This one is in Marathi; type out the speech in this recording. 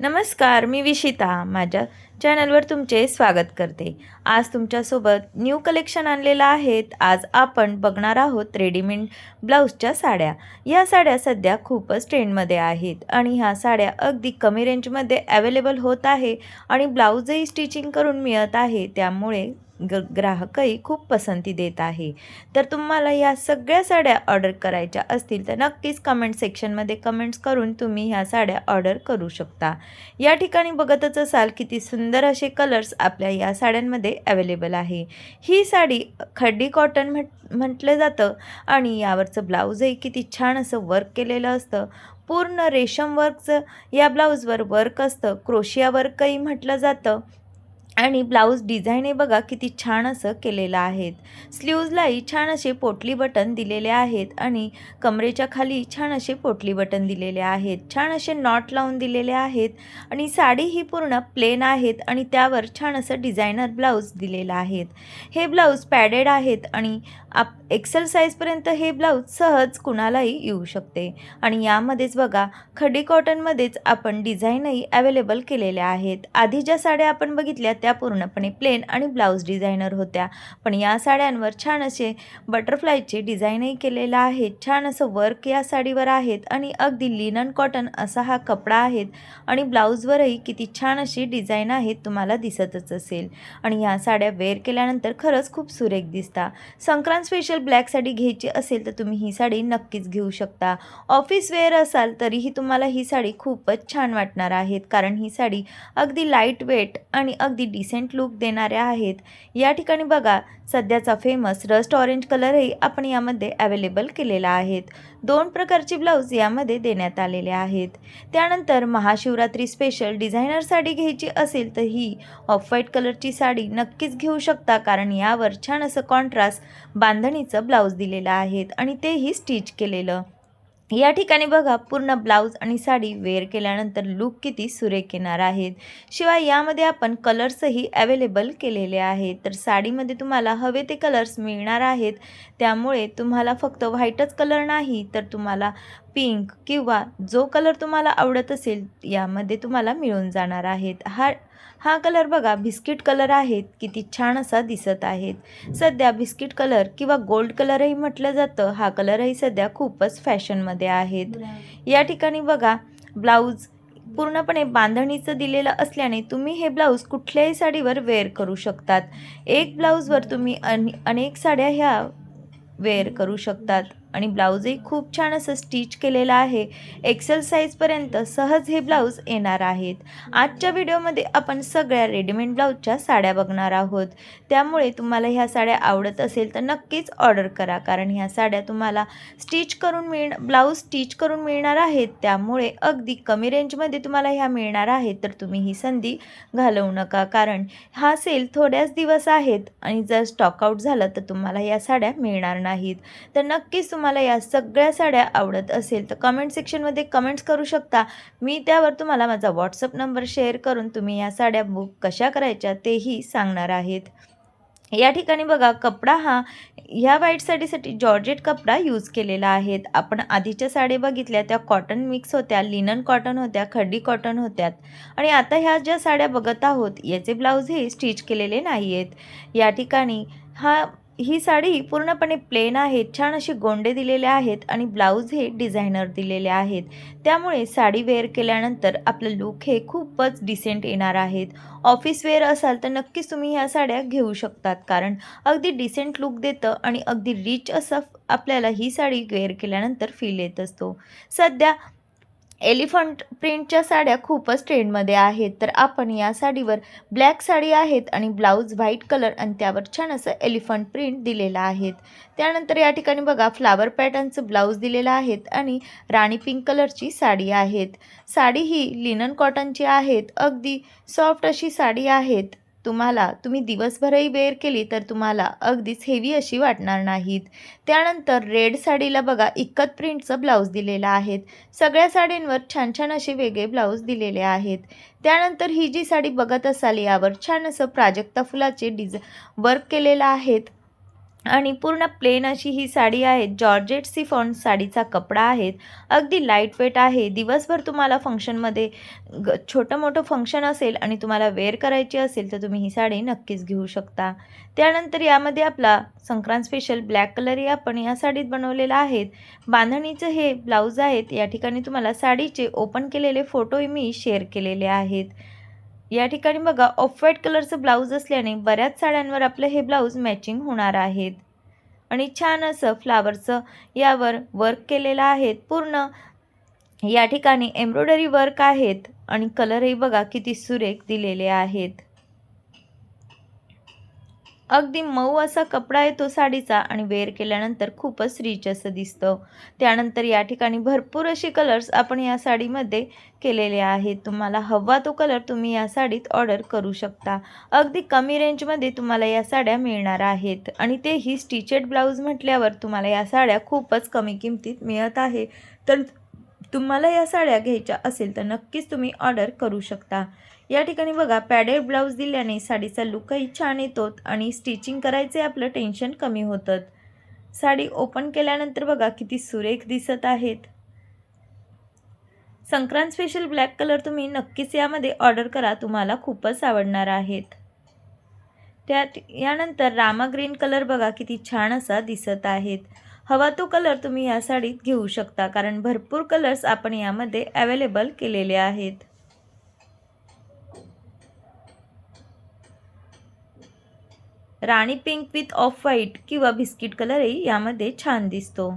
नमस्कार मी विशिता. माझ्या चॅनलवर तुमचे स्वागत करते. आज तुमच्यासोबत न्यू कलेक्शन आणलेलं आहेत. आज आपण बघणार आहोत रेडीमेड ब्लाऊजच्या साड्या. या साड्या सध्या खूपच ट्रेंडमध्ये आहेत आणि ह्या साड्या अगदी कमी रेंजमध्ये अवेलेबल होत आहे आणि ब्लाऊजही स्टिचिंग करून मिळत आहे. त्यामुळे ग ग्राहकही खूप पसंती देत आहे. तर तुम्हाला या सगळ्या साड्या ऑर्डर करायच्या असतील तर नक्कीच कमेंट सेक्शनमध्ये कमेंट्स करून तुम्ही ह्या साड्या ऑर्डर करू शकता. या ठिकाणी बघतच असाल किती सुंदर असे कलर्स आपल्या या साड्यांमध्ये अवेलेबल आहे. ही साडी खड्डी कॉटन म्हट म्हटलं जातं आणि यावरचं ब्लाऊजही किती छान असं वर्क केलेलं असतं. पूर्ण रेशम वर्कचं या ब्लाऊजवर वर्क असतं. क्रोशिया वर्कही म्हटलं जातं. आणि ब्लाऊज डिझाईन हे बघा किती छान असं केलेलं आहेत. स्लीव्जलाही छान असे पोटली बटन दिलेले आहेत आणि कमरेच्या खाली छान असे पोटली बटन दिलेले आहेत. छान असे नॉट लावून दिलेले आहेत आणि साडी ही पूर्ण प्लेन आहेत आणि त्यावर छान असं डिझायनर ब्लाऊज दिलेलं आहेत. हे ब्लाऊज पॅडेड आहेत आणि आप एक्सेल साईजपर्यंत हे ब्लाऊज सहज कुणालाही येऊ शकते. आणि यामध्येच बघा खडी कॉटनमध्येच आपण डिझाईनही अवेलेबल केलेल्या आहेत. आधी ज्या साड्या आपण बघितल्या त्या पूर्णपणे प्लेन आणि ब्लाऊज डिझायनर होत्या. पण या साड्यांवर छान असे बटरफ्लायचे डिझाईनही केलेलं आहे. छान असं वर्क या साडीवर आहेत आणि अगदी लिनन कॉटन असा हा कपडा आहेत आणि ब्लाऊजवरही किती छान अशी डिझाईन आहेत तुम्हाला दिसतच असेल. आणि या साड्या वेअर केल्यानंतर खरंच खूप सुरेख दिसता. संक्रांत स्पेशल ब्लॅक साडी घ्यायची असेल तर तुम्ही ही साडी नक्कीच घेऊ शकता. ऑफिस वेअर असाल तरीही तुम्हाला ही साडी खूपच छान वाटणार आहेत. कारण ही साडी अगदी लाइट वेट आणि अगदी डिसेंट लुक देणाऱ्या आहेत. या ठिकाणी बघा सध्याचा फेमस रस्ट ऑरेंज कलरही आपण यामध्ये अवेलेबल केलेला आहेत. दोन प्रकारचे ब्लाऊज यामध्ये देण्यात आलेले आहेत. त्यानंतर महाशिवरात्री स्पेशल डिझायनर साडी घ्यायची असेल तर ही ऑफ व्हाईट कलरची साडी नक्कीच घेऊ शकता कारण यावर छान असं कॉन्ट्रास्ट बांधणीचं ब्लाऊज दिलेलं आहेत आणि तेही स्टिच केलेलं. या ठिकाणी बघा पूर्ण ब्लाऊज आणि साडी वेअर केल्यानंतर लूक किती सुरेख येणार आहेत. शिवाय यामध्ये आपण कलर्सही अवेलेबल केलेले आहेत. तर साडीमध्ये तुम्हाला हवे ते कलर्स मिळणार आहेत. त्यामुळे तुम्हाला फक्त व्हाईटच कलर नाही तर तुम्हाला पिंक किंवा जो कलर तुम्हाला आवडत असेल यामध्ये तुम्हाला मिळून जाणार आहेत. हा हा कलर बघा बिस्किट कलर आहेत किती छान असा दिसत आहेत. सध्या बिस्किट कलर किंवा गोल्ड कलरही म्हटलं जातं हा कलरही सध्या खूपच फॅशनमध्ये आहेत. या ठिकाणी बघा ब्लाऊज पूर्णपणे बांधणीचं दिलेलं असल्याने तुम्ही हे ब्लाऊज कुठल्याही साडीवर वेअर करू शकतात. एक ब्लाऊजवर तुम्ही अन अनेक साड्या ह्या वेअर करू शकतात. आणि ब्लाऊजही खूप छान असं स्टिच केलेलं आहे. एक्सेल साईजपर्यंत सहज हे ब्लाऊज येणार आहेत. आजच्या व्हिडिओमध्ये आपण सगळ्या रेडीमेड ब्लाऊजच्या साड्या बघणार आहोत. त्यामुळे तुम्हाला ह्या साड्या आवडत असेल तर नक्कीच ऑर्डर करा. कारण ह्या साड्या तुम्हाला स्टिच करून मिळ ब्लाऊज स्टिच करून मिळणार आहेत. त्यामुळे अगदी कमी रेंजमध्ये तुम्हाला ह्या मिळणार आहेत. तर तुम्ही ही संधी घालवू नका. कारण हा सेल थोड्याच दिवस आहेत आणि जर स्टॉकआउट झालं तर तुम्हाला या साड्या मिळणार नाहीत. तर नक्कीच तुम्हाला या सगळ्या साड्या आवडत असेल तर कमेंट सेक्शनमध्ये कमेंट्स करू शकता. मी त्यावर तुम्हाला माझा व्हॉट्सअप नंबर शेअर करून तुम्ही या साड्या बुक कशा करायच्या तेही सांगणार आहेत. या ठिकाणी बघा कपडा हा ह्या व्हाईट साडीसाठी जॉर्जेट कपडा यूज केलेला आहेत. आपण आधीच्या साडी बघितल्या त्या कॉटन मिक्स होत्या लिनन कॉटन होत्या खड्डी कॉटन होत्या आणि आता ह्या ज्या साड्या बघत आहोत याचे ब्लाऊज हे स्टिच केलेले नाही आहेत या ठिकाणी हा ही साडी पूर्णपणे प्लेन आहे छान असे गोंडे दिलेले आहेत आणि ब्लाऊज हे डिझायनर दिलेले आहेत. त्यामुळे साडी वेअर केल्यानंतर आपलं लुक हे खूपच डिसेंट येणार आहेत. ऑफिस वेअर असाल तर नक्कीच तुम्ही ह्या साड्या घेऊ शकतात कारण अगदी डिसेंट लुक देतं आणि अगदी रिच असं आपल्याला ही साडी वेअर केल्यानंतर फील येत असतो. सध्या एलिफंट प्रिंटच्या साड्या खूपच ट्रेंडमध्ये आहेत. तर आपण या साडीवर ब्लॅक साडी आहेत आणि ब्लाऊज व्हाईट कलर आणि त्यावर छान असं एलिफंट प्रिंट दिलेलं आहेत. त्यानंतर या ठिकाणी बघा फ्लावर पॅटर्नचं ब्लाऊज दिलेलं आहेत आणि राणी पिंक कलरची साडी आहेत. साडी ही लिनन कॉटनची आहेत. अगदी सॉफ्ट अशी साडी आहेत. तुम्हाला तुम्ही दिवसभरही वेअर केली तर तुम्हाला अगदीच हेवी अशी वाटणार नाहीत. त्यानंतर रेड साडीला बघा इक्कत प्रिंटचं ब्लाऊज दिलेलं आहेत. सगळ्या साडींवर छान छान असे वेगळे ब्लाऊज दिलेले आहेत. त्यानंतर ही जी साडी बघत असाल यावर छान असं प्राजक्ता फुलाचे डिझ वर्क केलेलं आहेत. आणि पूर्ण प्लेन अशी ही साडी आहे. जॉर्जेट सिफॉन साडीचा कपडा आहे. अगदी लाइट वेट आहे. दिवसभर तुम्हाला फंक्शनमध्ये ग छोटं मोठं फंक्शन असेल आणि तुम्हाला वेअर करायची असेल तर तुम्ही ही साडी नक्कीच घेऊ शकता. त्यानंतर यामध्ये आपला संक्रांत स्पेशल ब्लॅक कलरही आपण या साडीत बनवलेला आहेत बांधणीचं हे ब्लाऊज आहेत. या ठिकाणी तुम्हाला साडीचे ओपन केलेले फोटोही मी शेअर केलेले आहेत. या ठिकाणी बघा ऑफ व्हाईट कलरचं ब्लाऊज असल्याने बऱ्याच साड्यांवर आपलं हे ब्लाऊज मॅचिंग होणार आहेत. आणि छान असं फ्लावरचं यावर वर्क केलेलं आहे पूर्ण या ठिकाणी एम्ब्रॉयडरी वर्क आहेत. आणि कलरही बघा किती सुरेख दिलेले आहेत. अगदी मऊ असा कपडा आहे तो साडीचा आणि वेअर केल्यानंतर खूपच रिच असं दिसतं. त्यानंतर या ठिकाणी भरपूर असे कलर्स आपण या साडीमध्ये केलेले आहेत. तुम्हाला हवा तो कलर तुम्ही या साडीत ऑर्डर करू शकता. अगदी कमी रेंजमध्ये तुम्हाला या साड्या मिळणार आहेत. आणि तेही स्टिचेड ब्लाऊज म्हटल्यावर तुम्हाला या साड्या खूपच कमी किमतीत मिळत आहे. तर तुम्हाला या साड्या घ्यायच्या असेल तर नक्कीच तुम्ही ऑर्डर करू शकता. या ठिकाणी बघा पॅडेड ब्लाऊज दिल्याने साडीचा लुकही छान येतो आणि स्टिचिंग करायचे आपलं टेन्शन कमी होतं. साडी ओपन केल्यानंतर बघा किती सुरेख दिसत आहेत. संक्रांत स्पेशल ब्लॅक कलर तुम्ही नक्कीच यामध्ये ऑर्डर करा तुम्हाला खूपच आवडणार आहेत. त्यात यानंतर रामा ग्रीन कलर बघा किती छान असा दिसत आहेत. हवा तो कलर तुम्ही या साडीत घेऊ शकता कारण भरपूर कलर्स आपण यामध्ये अवेलेबल केलेले आहेत. Rani pink with off white किंवा बिस्किट कलरही यामध्ये छान दिसतो.